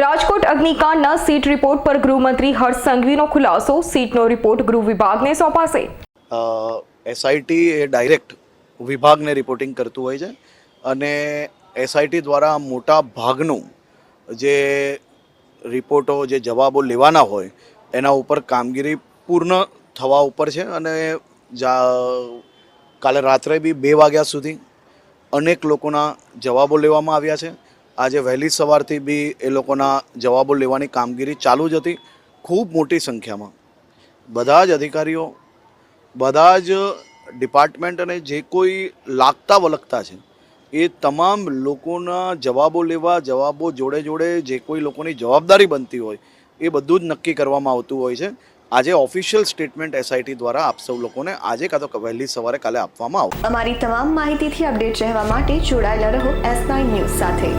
Rajkot અગ્નિકાંડના seat report પર ગૃહમંત્રી હર્ષ સંઘવીનો ખુલાસો. સીટનો રિપોર્ટ ગૃહ વિભાગને સોંપાશે. એસઆઈટી એ ડાયરેક્ટ વિભાગને રિપોર્ટિંગ કરતું હોય છે અને એસઆઈટી દ્વારા મોટા ભાગનું જે રિપોર્ટો, જે જવાબો લેવાના હોય એના ઉપર કામગીરી પૂર્ણ થવા ઉપર છે અને કાલે રાત્રે બી બે વાગ્યા સુધી અનેક લોકોના જવાબો લેવામાં આવ્યા છે. આજે વહેલી સવારથી બી એ લોકોના જવાબો લેવાની કામગીરી ચાલુ જ હતી, ખૂબ મોટી સંખ્યામાં. બધા જ અધિકારીઓ, બધા જ ડિપાર્ટમેન્ટ અને જે કોઈ લાગતા વલગતા છે, એ તમામ લોકોના જવાબો લેવા, જવાબો જોડે જોડે જે કોઈ લોકોની જવાબદારી બનતી હોય, એ બધું જ નક્કી કરવામાં આવતું હોય છે. આજે ઓફિશિયલ સ્ટેટમેન્ટ એસઆઈટી દ્વારા આપ સૌ લોકોને આજે કાં તો વહેલી સવારે કાલે આપવામાં આવશે. અમારી તમામ માહિતીથી અપડેટ રહેવા માટે જોડાયેલા રહો એસ ન્યૂઝ સાથે.